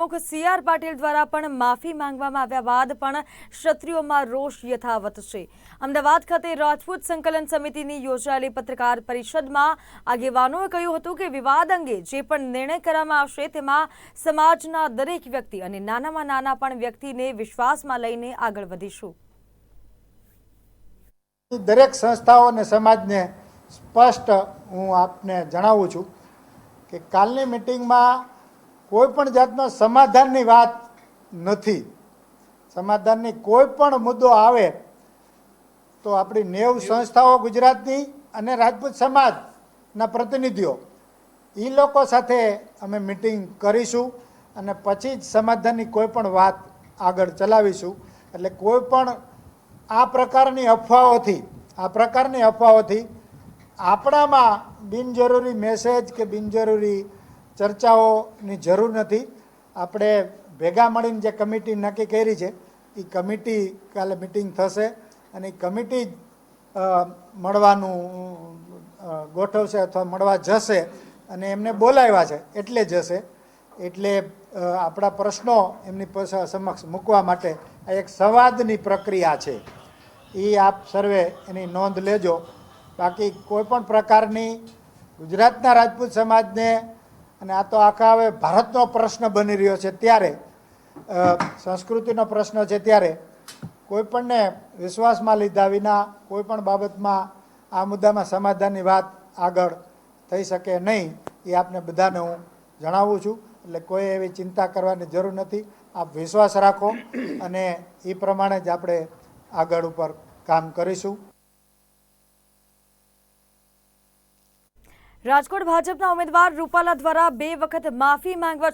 પ્રમુખ C R Patil દ્વારા પણ માફી માંગવામાં આવ્યા બાદ પણ ક્ષત્રિયોમાં રોષ યથાવત છે. અમદાવાદ ખાતે રાજપૂત સંકલન સમિતિની યોજાયેલી પત્રકાર પરિષદમાં આગેવાનોએ કહ્યું હતું કે વિવાદ અંગે જે પણ નિર્ણય કરવામાં આવશે તેમાં સમાજના દરેક વ્યક્તિ અને નાનામાં નાના પણ વ્યક્તિને વિશ્વાસમાં લઈને આગળ વધીશું. દરેક સંસ્થાઓ અને સમાજને સ્પષ્ટ હું આપને જણાવું છું કે કાલની મિટિંગમાં કોઈ પણ જાતનો સમાધાનની વાત નથી. સમાધાનની કોઈ પણ મુદ્દો આવે તો આપણી નેવ સંસ્થાઓ ગુજરાતની અને રાજપૂત સમાજના પ્રતિનિધિઓ એ લોકો સાથે અમે મિટિંગ કરીશું અને પછી જ સમાધાનની કોઈ પણ વાત આગળ ચલાવીશું. એટલે કોઈ પણ આ પ્રકારની અફવાઓથી, આ પ્રકારની અફવાઓથી આપણામાં બિનજરૂરી મેસેજ કે બિનજરૂરી ચર્ચાઓની જરૂર નથી. આપણે ભેગા મળીને જે કમિટી નક્કી કરી છે એ કમિટી કાલે મિટિંગ થશે અને એ કમિટી મળવાનું ગોઠવશે અથવા મળવા જશે અને એમને બોલાવ્યા છે, એટલે જશે. એટલે આપણા પ્રશ્નો એમની સમક્ષ મૂકવા માટે આ એક સંવાદની પ્રક્રિયા છે. એ આપ સર્વે એની નોંધ લેજો. બાકી કોઈપણ પ્રકારની ગુજરાતના રાજપૂત સમાજને અને આ તો આખા હવે ભારતનો પ્રશ્ન બની રહ્યો છે ત્યારે સંસ્કૃતિનો પ્રશ્ન છે ત્યારે, કોઈપણને વિશ્વાસમાં લીધા વિના કોઈ પણ બાબતમાં આ મુદ્દામાં સમાધાનની વાત આગળ થઈ શકે નહીં, એ આપને બધાને હું જણાવું છું. એટલે કોઈ એવી ચિંતા કરવાની જરૂર નથી. આપ વિશ્વાસ રાખો અને એ પ્રમાણે જ આપણે આગળ ઉપર કામ કરીશું. રાજકોટ ભાજપના ઉમેદવાર રૂપાલા દ્વારા બે વખત માફી માંગવા